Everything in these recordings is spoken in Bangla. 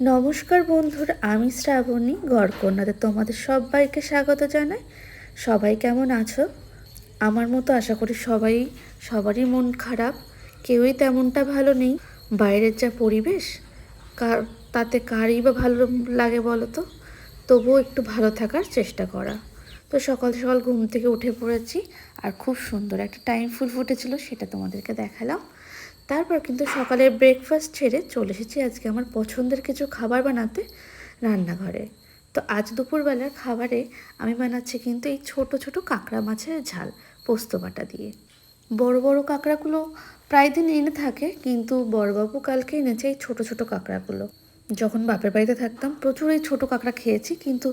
নমস্কার বন্ধুরা, আমি শ্রাবণী গড়কন্যাতে তোমাদের সবাইকে স্বাগত জানাই। সবাই কেমন আছো? আমার মতো আশা করি সবাই, সবারই মন খারাপ। কেউই তেমনটা ভালো নেই। বাইরের যা পরিবেশ, কার, তাতে কারই বা ভালো লাগে বলো তো তবুও একটু ভালো থাকার চেষ্টা করা। তো সকাল সকাল ঘুম থেকে উঠে পড়েছি আর খুব সুন্দর একটা টাইম ফুল ফুটেছিল, সেটা তোমাদেরকে দেখালাম। তারপর কিন্তু সকালের ব্রেকফাস্ট ছেড়ে চলে এসেছি আজকে আমার পছন্দের কিছু খাবার বানাতে রান্নাঘরে। তো আজ দুপুরবেলার খাবারে আমি বানাচ্ছি কিন্তু এই ছোট ছোট কাঁকড়া মাছের ঝাল, পোস্ত বাটা দিয়ে। বড় বড় কাঁকড়াগুলো প্রায় দিন এনে থাকে, কিন্তু বড়বাবু কালকে এনেছে এই ছোট ছোট কাঁকড়াগুলো। যখন বাপের বাড়িতে থাকতাম, প্রচুর এই ছোটো কাঁকড়া খেয়েছি, কিন্তু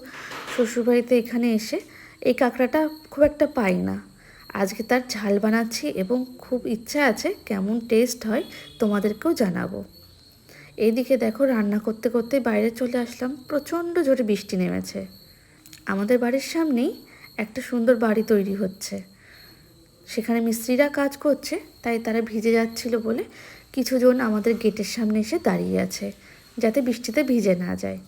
শ্বশুরবাড়িতে এখানে এসে এই কাঁকড়াটা খুব একটা পাই না। আজকে তার ঝাল বানাচ্ছি এবং খুব ইচ্ছা আছে কেমন টেস্ট হয় তোমাদেরকেও জানাব। এইদিকে দেখো রান্না করতে করতে বাইরে চলে আসলাম, প্রচণ্ড জোরে বৃষ্টি নেমেছে। আমাদের বাড়ির সামনেই একটা সুন্দর বাড়ি তৈরি হচ্ছে। সেখানে মিস্ত্রিরা কাজ করছে, তাই তারা ভিজে যাচ্ছিল বলে কিছুজন আমাদের গেটের সামনে এসে দাঁড়িয়ে আছে, যাতে বৃষ্টিতে ভিজে না যায়।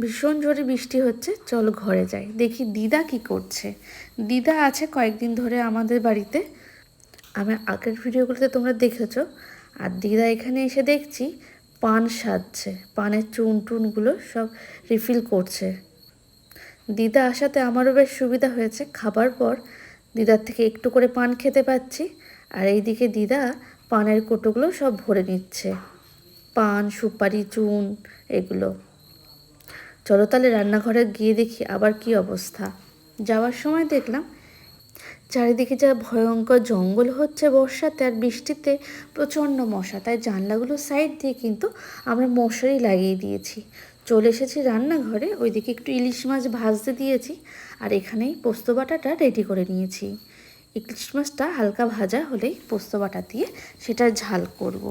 ভীষণ জোরে বৃষ্টি হচ্ছে, চলো ঘরে যাই। দেখি দিদা কি করছে। দিদা আছে কয়েকদিন ধরে আমাদের বাড়িতে। আমি আগের ভিডিওগুলোতে তোমরা দেখেছ। আর দিদা এখানে এসে দেখছি পান সাজছে। পানের চুন টুনগুলো সব রিফিল করছে। দিদা আসাতে আমারও বেশ সুবিধা হয়েছে। খাবার পর দিদার থেকে একটু করে পান খেতে পাচ্ছি। আর এইদিকে দিদা পানের কোটোগুলো সব ভরে নিচ্ছে। পান, সুপারি, চুন, এগুলো। চলো তাহলে রান্নাঘরে গিয়ে দেখি আবার কি অবস্থা। যাওয়ার সময় দেখলাম চারিদিকে যা ভয়ঙ্কর জঙ্গল হচ্ছে বর্ষাতে আর বৃষ্টিতে প্রচণ্ড মশা। তাই জানলাগুলো সাইড দিয়ে কিন্তু আমরা মশারি লাগিয়ে দিয়েছি। চলে এসেছি রান্নাঘরে, ওইদিকে একটু ইলিশ মাছ ভাজতে দিয়েছি আর এখানেই পোস্ত বাটাটা রেডি করে নিয়েছি। ইলিশ মাছটা হালকা ভাজা হলেই পোস্ত বাটা দিয়ে সেটা ঝাল করব।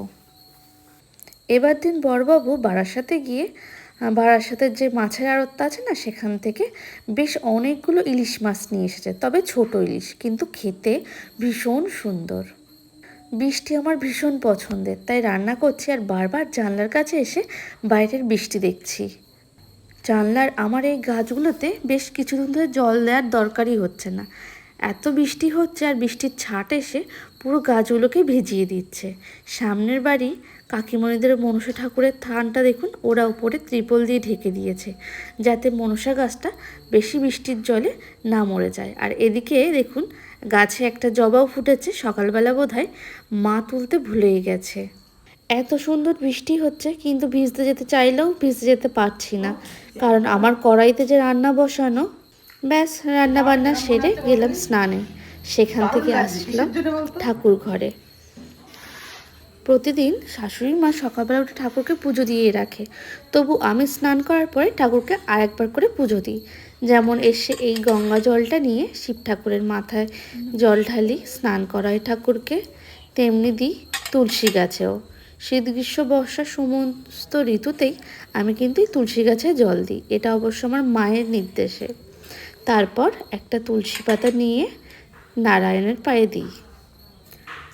এবার দিন বড়বাবু বারাসাতে গিয়ে বারাসাতের যে মাছের আড়তটা আছে না, সেখান থেকে বেশ অনেকগুলো ইলিশ মাছ নিয়ে এসেছে। তবে ছোট ইলিশ, কিন্তু খেতে ভীষণ সুন্দর। বৃষ্টি আমার ভীষণ পছন্দের, তাই রান্না করছি আর বারবার জানলার কাছে এসে বাইরের বৃষ্টি দেখছি। জানলার আমার এই গাছগুলোতে বেশ কিছুদিন ধরে জল দেওয়ার দরকারই হচ্ছে না। এত বৃষ্টি হচ্ছে আর বৃষ্টির ছাট এসে পুরো গাছগুলোকে ভিজিয়ে দিচ্ছে। সামনের বাড়ি কাকিমণিদের মনসা ঠাকুরের থানটা দেখুন ওরা উপরে ত্রিপল দিয়ে ঢেকে দিয়েছে যাতে মনসা গাছটা বেশি বৃষ্টির জলে না মরে যায়। আর এদিকে দেখুন গাছে একটা জবাও ফুটেছে সকালবেলা বোধ হয় মা তুলতে ভুলেই গেছে। এত সুন্দর বৃষ্টি হচ্ছে কিন্তু ভিজতে যেতে চাইলেও ভিজতে যেতে পারছি না কারণ আমার কড়াইতে যে রান্না বসানো ব্যাস রান্না বান্না সেরে গেলাম স্নানে। সেখান থেকে আসলাম ঠাকুর ঘরে। প্রতিদিন শাশুড়ি মা সকালবেলা উঠে ঠাকুরকে পুজো দিয়ে রাখে। তবু আমি স্নান করার পরে ঠাকুরকে আরেকবার করে পুজো দিই। যেমন এসে এই গঙ্গা জলটা নিয়ে শিব ঠাকুরের মাথায় জল ঢালি, স্নান করাই ঠাকুরকে। তেমনি দিই তুলসী গাছেও। শীত, গ্রীষ্ম, বর্ষা সমস্ত ঋতুতেই আমি কিন্তু তুলসী গাছে জল দিই। এটা অবশ্য আমার মায়ের নির্দেশে। তারপর একটা তুলসী পাতা নিয়ে নারায়ণের পায়ে দিই।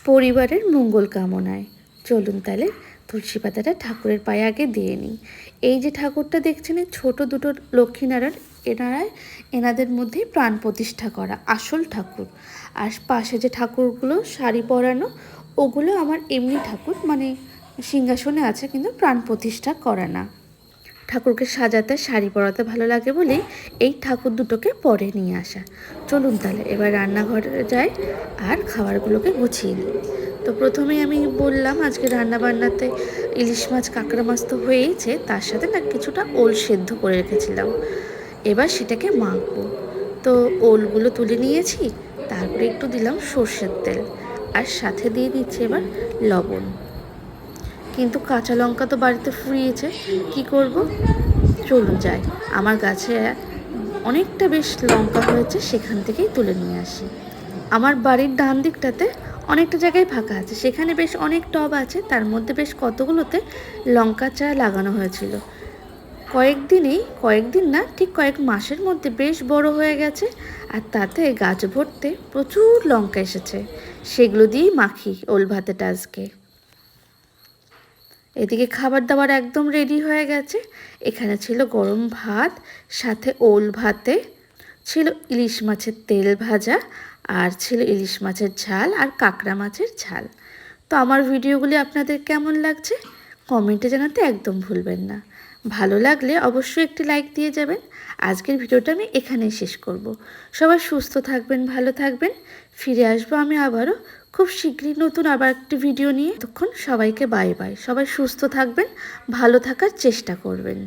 পরিবারের মঙ্গল কামনায়। চলুন তাহলে তুলসী পাতাটা ঠাকুরের পায়ে আগে দিয়ে নিই। এই যে ঠাকুরটা দেখছেন ছোটো দুটো লক্ষ্মীনারায়ণ এনারাই এনাদের মধ্যেই প্রাণ প্রতিষ্ঠা করা আসল ঠাকুর। আর পাশে যে ঠাকুরগুলো শাড়ি পরানো, ওগুলো আমার এমনি ঠাকুর মানে সিংহাসনে আছে, কিন্তু প্রাণ প্রতিষ্ঠা করা না। ঠাকুরকে সাজাতে, শাড়ি পরাতে ভালো লাগে বলেই এই ঠাকুর দুটোকে পরে নিয়ে আসা। চলুন তাহলে, এবার রান্নাঘরে যাই আর খাবারগুলোকে গুছিয়ে নিই। তো প্রথমেই আমি বললাম, আজকে রান্না বান্নাতে ইলিশ মাছ, কাঁকড়া মাছ তো হয়েইছে, তার সাথে না কিছুটা ওল সেদ্ধ করে রেখেছিলাম। এবার সেটাকে মাখবো। তো ওলগুলো তুলে নিয়েছি, তারপরে একটু দিলাম সর্ষের তেল, আর সাথে দিয়ে দিচ্ছি এবার লবণ। কিন্তু কাঁচা লঙ্কা তো বাড়িতে ফুরিয়েছে, কি করব? চলুন যাই। আমার গাছে অনেকটা বেশ লঙ্কা হয়েছে, সেখান থেকেই তুলে নিয়ে আসি। আমার বাড়ির ডান দিকটাতে অনেকটা জায়গায় ফাঁকা আছে। সেখানে বেশ অনেক টব আছে। তার মধ্যে বেশ কতগুলোতে লঙ্কা চারা লাগানো হয়েছিল। কয়েকদিনেই, কয়েকদিন না, ঠিক কয়েক মাসের মধ্যে বেশ বড় হয়ে গেছে আর তাতে গাছ ভরতে প্রচুর লঙ্কা এসেছে। সেগুলো দিয়েই মাখি ওল ভাতেটা আজকে। এদিকে খাবার দাবার একদম রেডি হয়ে গেছে। এখানে ছিল গরম ভাত, সাথে ওল ভাতে ছিল ইলিশ মাছের তেল ভাজা আর ছিল ইলিশ মাছের ঝাল আর কাঁকড়া মাছের ঝাল। তো আমার ভিডিওগুলি আপনাদের কেমন লাগছে? কমেন্টে জানাতে একদম ভুলবেন না। ভালো লাগলে অবশ্যই একটি লাইক দিয়ে যাবেন। আজকের ভিডিওটা আমি এখানেই শেষ করব। সবাই সুস্থ থাকবেন, ভালো থাকবেন। ফিরে আসব আমি আবারও খুব শীঘ্রই নতুন আবার একটি ভিডিও নিয়ে। তখন সবাইকে বাই বাই সবাই সুস্থ থাকবেন, ভালো থাকার চেষ্টা করবেন।